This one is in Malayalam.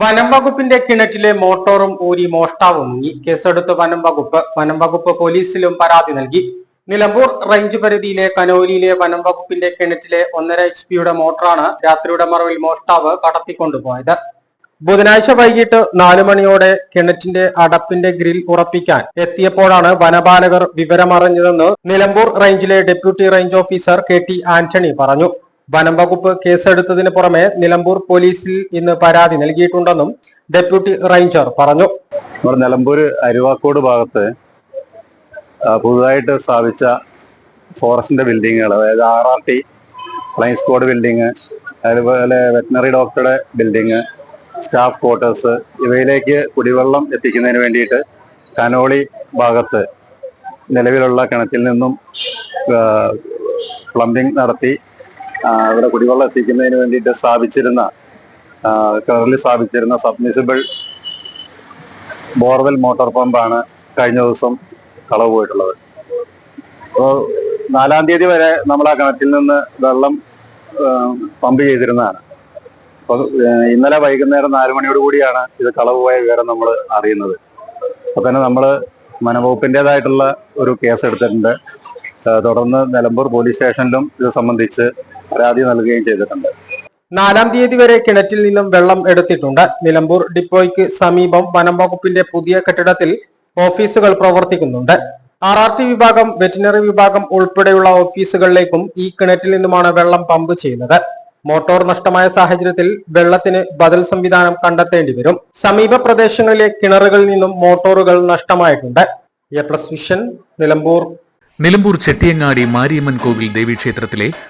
വനം വകുപ്പിന്റെ കിണറ്റിലെ മോട്ടോറും ഊരി മോഷ്ടാവും. മുങ്ങി കേസെടുത്ത് വനം വകുപ്പ് വനം വകുപ്പ് പോലീസിലും പരാതി നൽകി. നിലമ്പൂർ റേഞ്ച് പരിധിയിലെ കനോലിയിലെ വനം വകുപ്പിന്റെ കിണറ്റിലെ ഒന്നര എച്ച് പിയുടെ മോട്ടറാണ് രാത്രിയുടെ മറവിൽ മോഷ്ടാവ് കടത്തിക്കൊണ്ടുപോയത്. ബുധനാഴ്ച വൈകിട്ട് നാലു മണിയോടെ കിണറ്റിന്റെ അടപ്പിന്റെ ഗ്രിൽ ഉറപ്പിക്കാൻ എത്തിയപ്പോഴാണ് വനപാലകർ വിവരമറിഞ്ഞതെന്ന് നിലമ്പൂർ റേഞ്ചിലെ deputy range officer K T Antony പറഞ്ഞു. വനം വകുപ്പ് കേസെടുത്തതിന് പുറമെ നിലമ്പൂർ പോലീസിൽ ഇന്ന് പരാതി നൽകിയിട്ടുണ്ടെന്നും ഡെപ്യൂട്ടി റേഞ്ചർ പറഞ്ഞു. നിലമ്പൂർ അരുവാക്കോട് ഭാഗത്ത് പുതുതായിട്ട് സ്ഥാപിച്ച ഫോറസ്റ്റിന്റെ ബിൽഡിങ്ങുകൾ അതായത് R R T fly squad building അതുപോലെ വെറ്റിനറി ഡോക്ടറുടെ ബിൽഡിങ് സ്റ്റാഫ് ക്വാർട്ടേഴ്സ് ഇവയിലേക്ക് കുടിവെള്ളം എത്തിക്കുന്നതിന് വേണ്ടിയിട്ട് കനോളി ഭാഗത്ത് നിലവിലുള്ള കിണറ്റിൽ നിന്നും പ്ലംബിംഗ് നടത്തി ഇവിടെ കുടിവെള്ളം എത്തിക്കുന്നതിന് വേണ്ടിയിട്ട് സ്ഥാപിച്ചിരുന്ന കിണറിൽ സ്ഥാപിച്ചിരുന്ന സബ്മിസിബിൾ ബോർവെൽ മോട്ടോർ പമ്പാണ് കഴിഞ്ഞ ദിവസം കളവ് പോയിട്ടുള്ളത്. അപ്പോൾ നാലാം തീയതി വരെ നമ്മൾ ആ കിണറ്റിൽ നിന്ന് വെള്ളം പമ്പ് ചെയ്തിരുന്നതാണ്. അപ്പോൾ ഇന്നലെ വൈകുന്നേരം നാല് മണിയോട് കൂടിയാണ് ഇത് കളവ് പോയ വിവരം നമ്മൾ അറിയുന്നത്. അപ്പോൾ തന്നെ നമ്മൾ വനംവകുപ്പിന്റെതായിട്ടുള്ള ഒരു കേസ് എടുത്തിട്ടുണ്ട്. തുടർന്ന് നിലമ്പൂർ പോലീസ് സ്റ്റേഷനിലും ഇത് സംബന്ധിച്ച് പരാതി നൽകുകയും ചെയ്തിട്ടുണ്ട്. നാലാം തീയതി വരെ കിണറ്റിൽ നിന്നും വെള്ളം എടുത്തിട്ടുണ്ട്. നിലമ്പൂർ ഡിപ്പോയ്ക്ക് സമീപം വനം വകുപ്പിന്റെ പുതിയ കെട്ടിടത്തിൽ ഓഫീസുകൾ പ്രവർത്തിക്കുന്നുണ്ട്. ആർ ആർ ടി വിഭാഗം വെറ്റിനറി വിഭാഗം ഉൾപ്പെടെയുള്ള ഓഫീസുകളിലേക്കും ഈ കിണറ്റിൽ നിന്നുമാണ് വെള്ളം പമ്പ് ചെയ്യുന്നത്. മോട്ടോർ നഷ്ടമായ സാഹചര്യത്തിൽ വെള്ളത്തിന് ബദൽ സംവിധാനം കണ്ടെത്തേണ്ടി വരും. സമീപ പ്രദേശങ്ങളിലെ കിണറുകളിൽ നിന്നും മോട്ടോറുകൾ നഷ്ടമായിട്ടുണ്ട്. A plus vision Nilambur. Nilambur Chettiyangadi Mariamman Kovil ദേവീക്ഷേത്രത്തിലെ